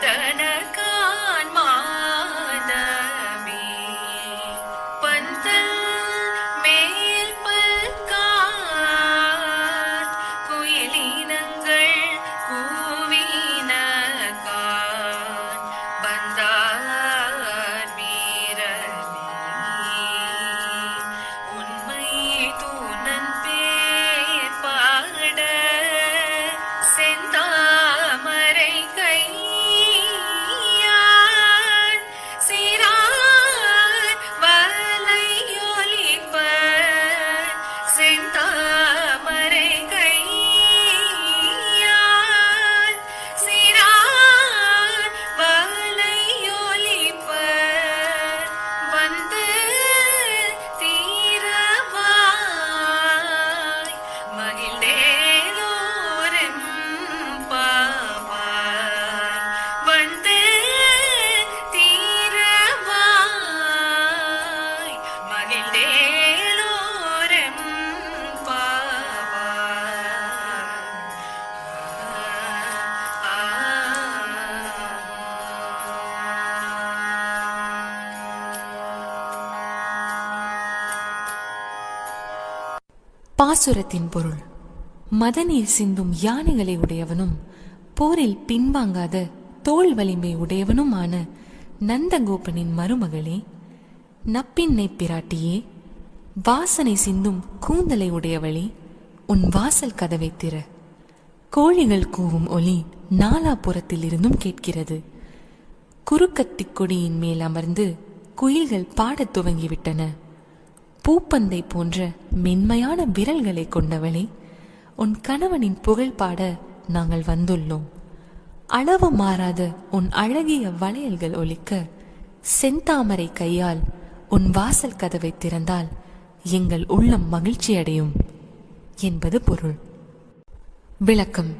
的那个 பாசுரத்தின் பொருள். மதநீர் சிந்தும் யானைகளை உடையவனும் போரில் பின்வாங்காத தோல் வலிமை உடையவனுமான நந்தகோபனின் மருமகளே நப்பின்னை பிராட்டியே வாசனை சிந்தும் கூந்தலை உடையவளே உன் வாசல் கதவை திற. கோழிகள் கூவும் ஒலி நாலாபுரத்தில் இருந்தும் கேட்கிறது. குறுக்கத்திக் கொடியின் மேல் அமர்ந்து குயில்கள் பாடத் துவங்கிவிட்டன. பூப்பந்தை போன்ற மென்மையான விரல்களை கொண்டவளே உன் கணவனின் புகழ் பாட நாங்கள் வந்துள்ளோம். அளவு மாறாத உன் அழகிய வளையல்கள் ஒலிக்க செந்தாமரை கையால் உன் வாசல் கதவை திறந்தால் எங்கள் உள்ளம் மகிழ்ச்சியடையும் என்பது பொருள். விளக்கம்.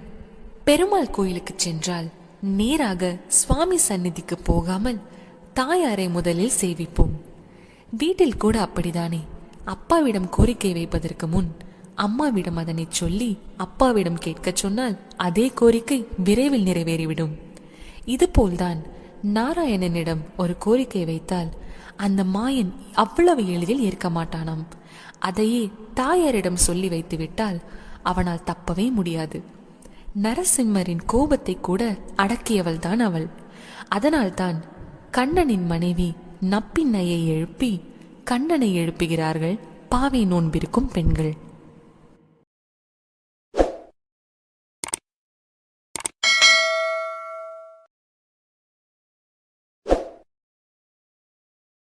பெருமாள் கோயிலுக்கு சென்றால் நேராக சுவாமி சந்நிதிக்கு போகாமல் தாயாரை முதலில் சேவிப்போம். வீட்டில் கூட அப்படிதானே அப்பாவிடம் கோரிக்கை வைப்பதற்கு முன் அம்மாவிடம் அதனை சொல்லி அப்பாவிடம் கேட்கச் சொன்னால் அதே கோரிக்கை விரைவில் நிறைவேறிவிடும். இதுபோல்தான் நாராயணனிடம் ஒரு கோரிக்கை வைத்தால் அந்த மாயன் அவ்வளவு எளிதில் ஏற்க மாட்டானாம். அதையே தாயாரிடம் சொல்லி வைத்துவிட்டால் அவனால் தப்பவே முடியாது. நரசிம்மரின் கோபத்தை கூட அடக்கியவள்தான் அவள். அதனால்தான் கண்ணனின் மனைவி நப்பின்னையை எழுப்பி கண்ணனை எழுப்புகிறார்கள். பாவை நோன்பிருக்கும் பெண்கள்.